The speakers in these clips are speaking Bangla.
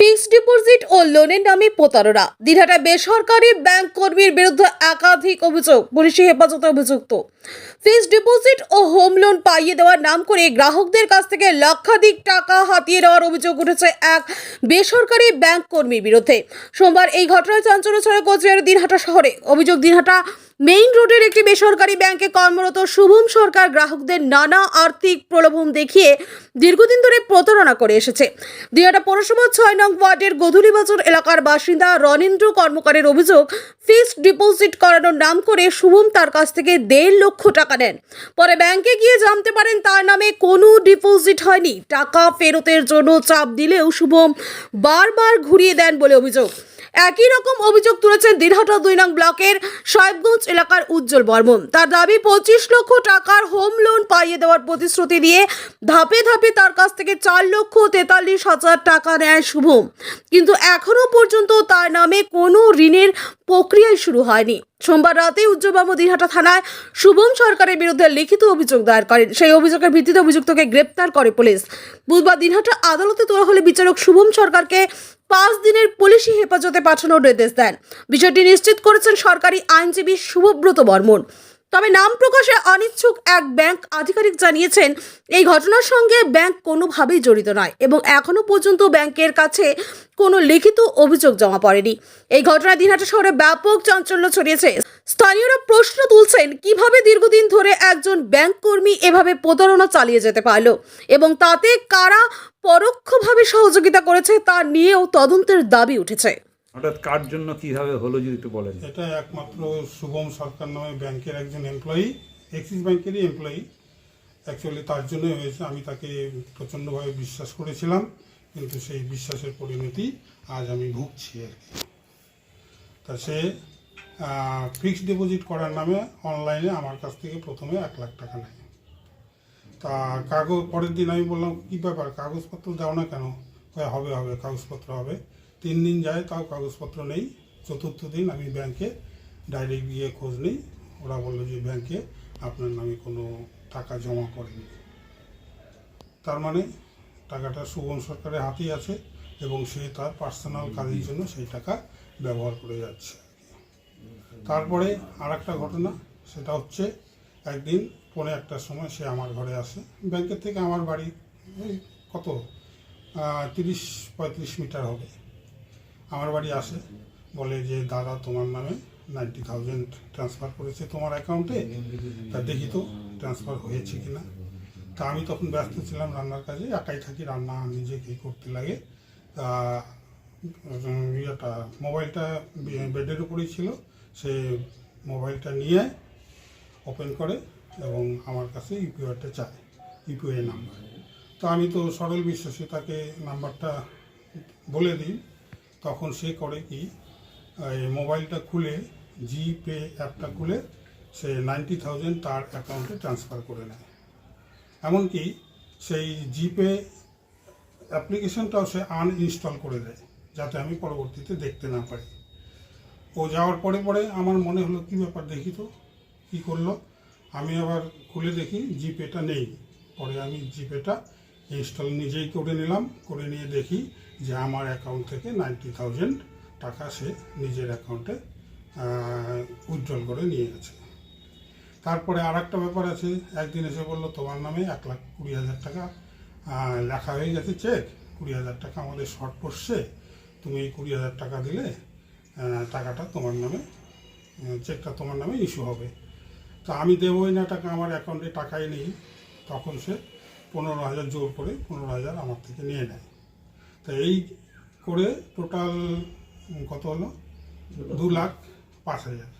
ফিক্সড ডিপোজিট ও লোনের নামে প্রতারণা। দিনহাটায় বেসরকারি ব্যাংক কর্মীর বিরুদ্ধে একাধিক অভিযোগ, পুলিশি হেফাজতে অভিযুক্ত। ফিক্সড ডিপোজিট ও হোম লোন পাইয়ে দেওয়ার নাম করে গ্রাহকদের কাছ থেকে লক্ষাধিক টাকা হাতিয়ে নেওয়ার অভিযোগ উঠেছে এক বেসরকারি ব্যাংক কর্মীর বিরুদ্ধে। সোমবার এই ঘটনায় চাঞ্চল্য ছড়ে কোচবিহারের দিনহাটা শহরে। অভিযোগ, দিনহাটা মেইন রোডের একটি বেসরকারি ব্যাংকে কর্মরত শুভম সরকার গ্রাহকদের নানা আর্থিক প্রলোভন দেখিয়ে দীর্ঘদিন ধরে প্রতারণা করে এসেছে। দিনাটা পৌরসভা ছয় নং ওয়ার্ডের গধুলিবাজার এলাকার বাসিন্দা রনীন্দ্র কর্মকারের অভিযোগ, ফিক্সড ডিপোজিট করানোর নাম করে শুভম তার কাছ থেকে দেড় লক্ষ টাকা নেন। পরে ব্যাংকে গিয়ে জানতে পারেন তার নামে কোনো ডিপোজিট হয়নি। টাকা ফেরতের জন্য চাপ দিলেও শুভম বারবার ঘুরিয়ে দেন বলে অভিযোগ। একই রকম অভিযোগ তুলেছেন দিনহাটা দুই নং ব্লকের সাহেবগঞ্জ এলাকার উজ্জ্বল বর্মন। তার দাবি, পঁচিশ লক্ষ টাকার হোম লোন পাইয়ে দেওয়ার প্রতিশ্রুতি দিয়ে ধাপে ধাপে তার কাছ থেকে চার লক্ষ তেতাল্লিশ হাজার টাকা নেয় শুভম। কিন্তু এখনও পর্যন্ত তার নামে কোনো ঋণের প্রক্রিয়াই শুরু হয়নি। সোমবার রাতে উজ্জ্বলবাবু দিনহাটা থানায় শুভম সরকারের বিরুদ্ধে লিখিত অভিযোগ দায়ের করেন। সেই অভিযোগের ভিত্তিতে অভিযুক্তকে গ্রেপ্তার করে পুলিশ। বুধবার দিনহাটা আদালতে তোলা হলে বিচারক শুভম সরকারকে পাঁচ দিনের পুলিশি হেফাজতে পাঠানোর নির্দেশ দেন। বিষয়টি নিশ্চিত করেছেন সরকারি আইনজীবী শুভব্রত বর্মন। তবে নাম প্রকাশে অনিচ্ছুক এক ব্যাংক আধিকারিক জানিয়েছেন, এই ঘটনার সঙ্গে ব্যাংক কোনোভাবেই জড়িত নয় এবং এখনও পর্যন্ত ব্যাংকের কাছে কোনো লিখিত অভিযোগ জমা পড়েনি। এই ঘটনায় দিনহাটা শহরে ব্যাপক চাঞ্চল্য ছড়িয়েছে। স্থানীয়রা প্রশ্ন তুলছেন, কীভাবে দীর্ঘদিন ধরে একজন ব্যাংক কর্মী এভাবে প্রতারণা চালিয়ে যেতে পারল এবং তাতে কারা পরোক্ষভাবে সহযোগিতা করেছে তা নিয়েও তদন্তের দাবি উঠেছে। হঠাৎ কার জন্য কীভাবে হলো যদি একটু বলেন? এটা একমাত্র শুভম সরকার নামে ব্যাংকের একজন এমপ্লয়ি এক্সিস ব্যাংকেরই এমপ্লয়ি অ্যাকচুয়ালি তার জন্যই হয়েছে, আমি তাকে প্রচণ্ডভাবে বিশ্বাস করেছিলাম, কিন্তু সেই বিশ্বাসের পরিণতি আজ আমি ভুগছি আর কি। তা সে ফিক্সড ডিপোজিট করার নামে অনলাইনে আমার কাছ থেকে প্রথমে এক লাখ টাকা নেয়। তা কাগজ, পরের দিন আমি বললাম, কী ব্যাপার? কাগজপত্র দাও না কেন? হবে হবে, কাগজপত্র হবে। তিন দিন যায়, তাও কাগজপত্র নেই। চতুর্থ দিন আমি ব্যাংকে ডাইরেক্ট গিয়ে খোঁজ নিই। ওরা বলল যে ব্যাংকে আপনার নামে কোনো টাকা জমা করেনি। তার মানে টাকাটা শুভম সরকারের হাতেই আছে এবং সে তার পার্সোনাল কাজের জন্য সেই টাকা ব্যবহার করে যাচ্ছে। তারপরে আর একটা ঘটনা, সেটা হচ্ছে একদিন পৌনে একটার সময় সে আমার ঘরে আসে। ব্যাংকের থেকে আমার বাড়ি কত? তিরিশ পঁয়ত্রিশ মিটার হবে। আমার বাড়ি আসে, বলে যে, দাদা, তোমার নামে নাইনটি থাউজেন্ড ট্রান্সফার করেছে তোমার অ্যাকাউন্টে তা দেখি তো ট্রান্সফার হয়েছে কি না তা আমি তখন ব্যস্ত ছিলাম রান্নার কাজে, একাই থাকি, রান্না নিজে নিজেকেই করতে লাগে। তা ইয়েটা, মোবাইলটা বেডের উপরেই ছিল। সে মোবাইলটা নিয়ে ওপেন করে এবং আমার কাছে ইউপিআইটা চায়, ইউপিআই নাম্বার। তো আমি তো সরল বিশ্বাসে, তাকে নাম্বারটা বলে দিই। তখন সে করে কি মোবাইলটা খুলে, জিপে অ্যাপটা খুলে, সে নাইনটি থাউজেন্ড তার অ্যাকাউন্টে ট্রান্সফার করে নেয়। এমনকি সেই জিপে অ্যাপ্লিকেশনটাও সে আনইনস্টল করে দেয়, যাতে আমি পরবর্তীতে দেখতে না পারি। ও যাওয়ার পরে পরে আমার মনে হলো, কী ব্যাপার দেখি তো, কী করল? আমি আবার খুলে দেখি, জিপেটা নেই। পরে আমি জিপেটা ইনস্টল নিজেই করে নিলাম, করে নিয়ে দেখি যে আমার অ্যাকাউন্ট থেকে নাইনটি থাউজেন্ড টাকা সে নিজের অ্যাকাউন্টে উজ্জ্বল করে নিয়ে গেছে। তারপরে আর একটা ব্যাপার আছে, একদিন এসে বলল, তোমার নামে এক লাখ কুড়ি হাজার টাকা লেখা হয়ে গেছে চেক কুড়ি হাজার টাকা আমাদের শর্ট পড়ছে তুমি এই কুড়ি হাজার টাকা দিলে টাকাটা তোমার নামে চেকটা তোমার নামে ইস্যু হবে। তা আমি দেবোই না টাকা, আমার অ্যাকাউন্টে টাকাই নেই। তখন সে পনেরো হাজার জোর করে পনেরো হাজার আমার থেকে নিয়ে নেয়। তা এই করে টোটাল কত হলো? দু লাখ পাঁচ হাজার।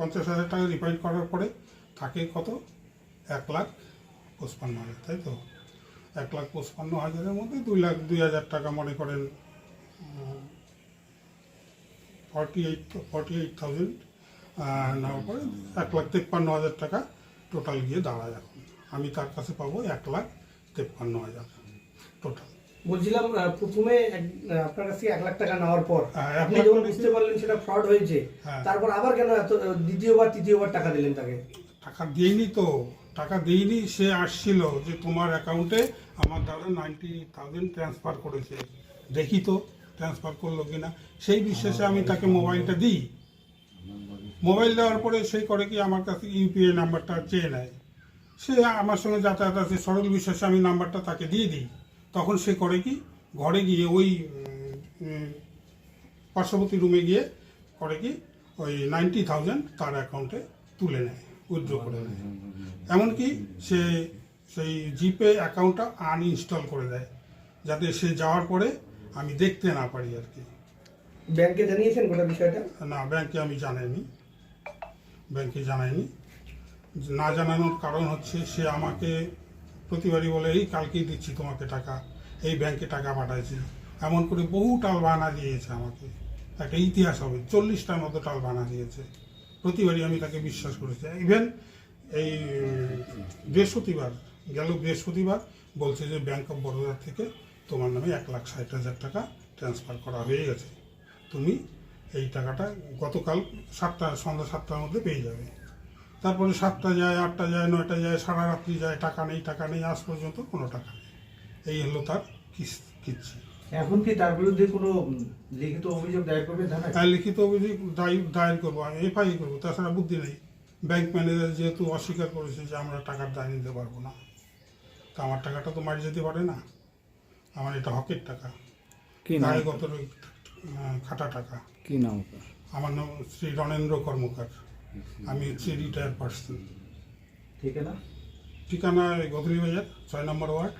পঞ্চাশ হাজার টাকা রিফান্ড করার পরে থাকে কত? এক লাখ পঁচপান্ন হাজার, তাই তো? এক লাখ পঁচপান্ন হাজারের মধ্যে দুই লাখ দুই হাজার টাকা মনে করেন forty eight forty eight thousand নেওয়ার পরে এক লাখ তেপ্পান্ন হাজার টাকা টোটাল গিয়ে দাঁড়ায় এখন। আমি তার কাছে পাবো এক লাখ তেপ্পান্ন হাজার টোটাল বলছিলাম প্রথমে আপনার কাছ থেকে এক লাখ টাকা নেওয়ার পর হ্যাঁ, আপনি যখন বুঝতে পারলেন সেটা ফ্রড হয়েছে হ্যাঁ। তারপর আবার কেন এত দ্বিতীয়বার তৃতীয়বার টাকা দিলেন তাকে? টাকা দিইনি তো টাকা দিইনি সে আসছিল যে তোমার অ্যাকাউন্টে আমার দাদা নাইনটি থাউজেন্ড ট্রান্সফার করেছে। দেখি তো ট্রান্সফার করল কিনা। সেই বিশ্বাসে আমি তাকে মোবাইলটা দিই। মোবাইল দেওয়ার পরে সেই করে কি আমার কাছে ইউপিআই নাম্বারটা চেয়ে নেয়। সে আমার সঙ্গে যাতায়াত আছে সরল বিশ্বাসে আমি নাম্বারটা তাকে দিয়ে দিই। তখন সে করে কি? ঘরে গিয়ে ওই পার্শ্ববর্তী রুমে গিয়ে করে কি? ওই নাইনটি থাউজেন্ড তার অ্যাকাউন্টে তুলে নেয় উইথড্র করে নেয়। এমনকি সে সেই জিপে অ্যাকাউন্টটা আনইনস্টল করে দেয় যাতে সে যাওয়ার পরে আমি দেখতে না পারি আর কি। ব্যাংকে জানিয়েছেন গোটা বিষয়টা? না ব্যাংকে আমি জানাইনি। ব্যাংকে জানাইনি। না জানানোর কারণ হচ্ছে সে আমাকে প্রতিবারই বলে, এই কালকেই দিচ্ছি তোমাকে টাকা, এই ব্যাংকে টাকা পাঠাইছি। এমন করে বহু টাল বানা দিয়েছে আমাকে। একটা ইতিহাস হবে, চল্লিশটার মতো টাল বানা দিয়েছে। প্রতিবারই আমি তাকে বিশ্বাস করেছি। ইভেন এই বৃহস্পতিবার, গেল বৃহস্পতিবার বলছে যে ব্যাংক অফ বরোদা থেকে তোমার নামে এক লাখ ষাট হাজার টাকা ট্রান্সফার করা হয়ে গেছে। তুমি এই টাকাটা গতকাল সাতটা, সন্ধ্যা সাতটার মধ্যে পেয়ে যাবে। তারপরে সাতটা যায় আটটা যায় নয়টা যায় সারা রাত্রি যায় টাকা নেই টাকা নেই আজ পর্যন্ত কোনো টাকা নেই। এই হলো তার কিচ্ছি। এখন কি তার বিরুদ্ধে কোনো লিখিত অভিযোগ দায়ের করবে থানায়? তার লিখিত অভিযোগ দায়- দায়ের করব আমি এফআই করব তাছাড়া বুদ্ধি নেই। ব্যাংক ম্যানেজার যেহেতু অস্বীকার করেছে যে আমরা টাকার দায় নিতে পারব না তা আমার টাকাটা তো মারি যেতে পারে না। আমার এটা হকের টাকা। দায়গত আহ, খাটা টাকা। কি নাম? আমার নাম শ্রী রণেন্দ্র কর্মকার। আমি হচ্ছে রিটায়ার পার্সন ঠিকানা? ঠিকানা গধুলি বাজার ছয় নম্বর ওয়ার্ড।